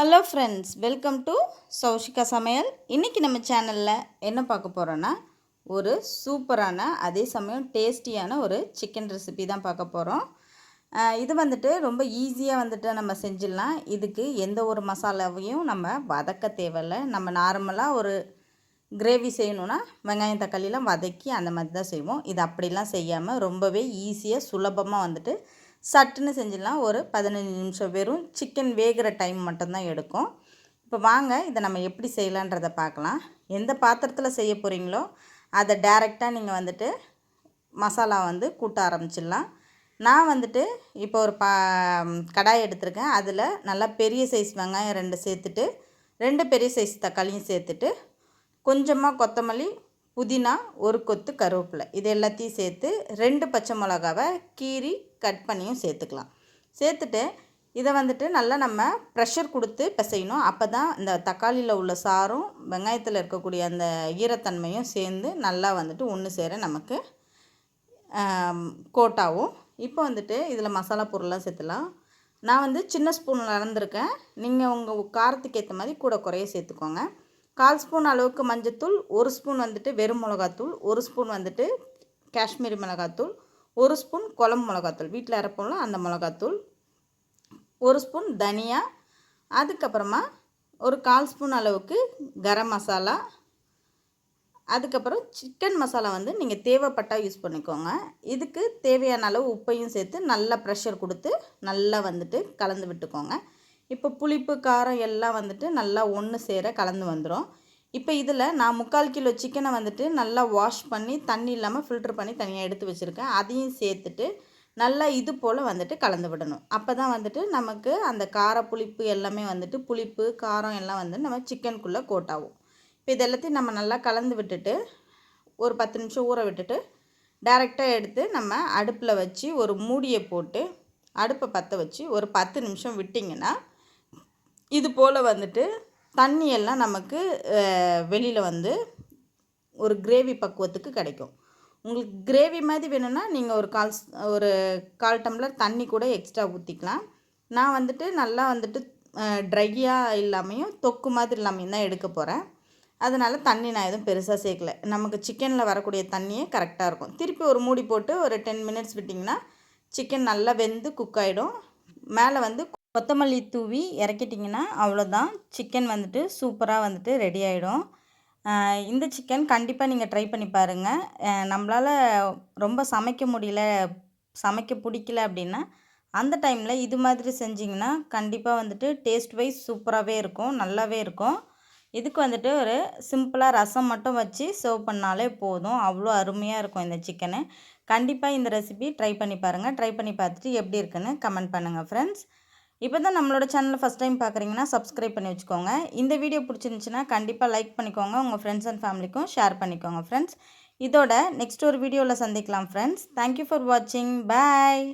Hello friends welcome to Soushika சமையல். இன்றைக்கி நம்ம சேனலில் என்ன பார்க்க போகிறோன்னா ஒரு சூப்பரான அதே சமயம் டேஸ்டியான ஒரு சிக்கன் ரெசிபி தான் பார்க்க போகிறோம் இது வந்துட்டு ரொம்ப ஈஸியாக வந்துட்டு நம்ம செஞ்சிடலாம். இதுக்கு எந்த ஒரு மசாலாவையும் நம்ம வதக்க தேவையில்லை. நம்ம நார்மலாக ஒரு கிரேவி செய்யணுன்னா வெங்காயம் தக்காளிலாம் வதக்கி அந்த மாதிரி தான் செய்வோம். இது அப்படிலாம் செய்யாமல் ரொம்பவே ஈஸியாக சுலபமாக வந்துட்டு சட்டுன்னு செஞ்சிடலாம். ஒரு பதினஞ்சு நிமிஷம் வெறும் சிக்கன் வேகிற டைம் மட்டும்தான் எடுக்கும். இப்போ வாங்க இதை நம்ம எப்படி செய்யலான்றதை பார்க்கலாம். எந்த பாத்திரத்தில் செய்ய போகிறீங்களோ அதை டேரெக்டாக நீங்கள் வந்துட்டு மசாலா வந்து கூட்ட ஆரம்பிச்சிடலாம். நான் வந்துட்டு இப்போ ஒரு பா கடாய் எடுத்திருக்கேன். அதில் நல்லா பெரிய சைஸ் வெங்காயம் ரெண்டு சேர்த்துட்டு ரெண்டு பெரிய சைஸ் தக்காளியும் சேர்த்துட்டு கொஞ்சமாக கொத்தமல்லி புதினா ஒரு கொத்து கருவேப்பிலை. இது எல்லாத்தையும் சேர்த்து ரெண்டு பச்சை மிளகாவை கீறி கட் பண்ணியும் சேர்த்துக்கலாம். சேர்த்துட்டு இதை வந்துட்டு நல்லா நம்ம ப்ரெஷர் கொடுத்து பிசையணும். அப்போ தான் இந்த தக்காளியில் உள்ள சாரும் வெங்காயத்தில் இருக்கக்கூடிய அந்த ஈரத்தன்மையும் சேர்ந்து நல்லா வந்துட்டு ஒன்று சேர நமக்கு கோட்டாகும். இப்போ வந்துட்டு இதில் மசாலா பொருள்லாம் சேர்த்துலாம். நான் வந்து சின்ன ஸ்பூன் நடந்திருக்கேன் நீங்கள் உங்கள் காரத்துக்கு ஏற்ற மாதிரி கூட குறைய சேர்த்துக்கோங்க. கால் ஸ்பூன் அளவுக்கு மஞ்சத்தூள் ஒரு ஸ்பூன் வந்துட்டு வெறும் மிளகாத்தூள் ஒரு ஸ்பூன் வந்துட்டு காஷ்மீரி மிளகாத்தூள் ஒரு ஸ்பூன் குழம்பு மிளகாத்தூள். வீட்டில் அரைப்போம்ல அந்த மிளகாத்தூள் ஒரு ஸ்பூன் தனியா அதுக்கப்புறமா ஒரு கால் ஸ்பூன் அளவுக்கு கரம் மசாலா அதுக்கப்புறம் சிக்கன் மசாலா வந்து நீங்கள் தேவைப்பட்டால் யூஸ் பண்ணிக்கோங்க. இதுக்கு தேவையான அளவு உப்பையும் சேர்த்து நல்லா ப்ரெஷர் கொடுத்து நல்லா வந்துட்டு கலந்து விட்டுக்கோங்க. இப்போ புளிப்பு காரம் எல்லாம் வந்துட்டு நல்லா ஒன்று சேர கலந்து வந்துடும் இப்போ இதில் நான் முக்கால் கிலோ சிக்கனை வந்துட்டு நல்லா வாஷ் பண்ணி தண்ணி இல்லாமல் ஃபில்ட்ரு பண்ணி தனியாக எடுத்து வச்சுருக்கேன். அதையும் சேர்த்துட்டு நல்லா இது போல் வந்துட்டு கலந்து விடணும். அப்போ தான் வந்துட்டு நமக்கு அந்த கார புளிப்பு எல்லாமே வந்துட்டு புளிப்பு காரம் எல்லாம் வந்து நம்ம சிக்கனுக்குள்ளே கோட்டாகும் இப்போ இது எல்லாத்தையும் நம்ம நல்லா கலந்து விட்டுட்டு ஒரு பத்து நிமிஷம் ஊற விட்டுட்டு டேரெக்டாக எடுத்து நம்ம அடுப்பில் வச்சு ஒரு மூடியை போட்டு அடுப்பை பற்ற வச்சு ஒரு பத்து நிமிஷம் விட்டிங்கன்னா இது போல் வந்துட்டு தண்ணியெல்லாம் நமக்கு வெளியில் வந்து ஒரு கிரேவி பக்குவத்துக்கு கிடைக்கும். உங்களுக்கு கிரேவி மாதிரி வேணும்னா நீங்கள் ஒரு கால் ஒரு கால் டம்ளர் தண்ணி கூட எக்ஸ்ட்ரா ஊற்றிக்கலாம் நான் வந்துட்டு நல்லா வந்துட்டு ட்ரையாக இல்லாமையும் தொக்கு மாதிரி இல்லாமையும் தான் எடுக்க போகிறேன் அதனால் தண்ணி நான் எதுவும் பெருசாக சேர்க்கல. நமக்கு சிக்கனில் வரக்கூடிய தண்ணியே கரெக்டாக இருக்கும். திருப்பி ஒரு மூடி போட்டு ஒரு டென் மினிட்ஸ் விட்டிங்கன்னா சிக்கன் நல்லா வெந்து குக் ஆகிடும் மேலே வந்து கொத்தமல்லி தூவி இறக்கிட்டிங்கன்னா அவ்வளோதான். சிக்கன் வந்துட்டு சூப்பராக வந்துட்டு ரெடி ஆகிடும் இந்த சிக்கன் கண்டிப்பாக நீங்கள் ட்ரை பண்ணி பாருங்கள் நம்மளால் ரொம்ப சமைக்க முடியல சமைக்க பிடிக்கல அப்படின்னா அந்த டைமில் இது மாதிரி செஞ்சிங்கன்னா கண்டிப்பாக வந்துட்டு டேஸ்ட் வைஸ் சூப்பராகவே இருக்கும் நல்லாவே இருக்கும். இதுக்கு வந்துட்டு ஒரு சிம்பிளாக ரசம் மட்டும் வச்சு சர்வ் பண்ணாலே போதும். அவ்வளோ அருமையாக இருக்கும் இந்த சிக்கனு கண்டிப்பாக இந்த ரெசிபி ட்ரை பண்ணி பாருங்கள் ட்ரை பண்ணி பார்த்துட்டு எப்படி இருக்குன்னு கமெண்ட் பண்ணுங்கள் ஃப்ரெண்ட்ஸ் இப்போ தான் நம்மளோட சேனலை ஃபஸ்ட் டைம் பார்க்குறீங்கன்னா சப்ஸ்கிரைப் பண்ணி வச்சுக்கோங்க. இந்த வீடியோ பிடிச்சிருந்துச்சின்னா கண்டிப்பாக லைக் பண்ணிக்கோங்க. உங்கள் ஃப்ரெண்ட்ஸ் அண்ட் ஃபேமிலிக்கும் ஷேர் பண்ணிக்கோங்க ஃப்ரெண்ட்ஸ் இதோட நெக்ஸ்ட் ஒரு வீடியோவில் சந்திக்கலாம் ஃப்ரெண்ட்ஸ் தேங்க்யூ ஃபார் வாட்சிங் பாய்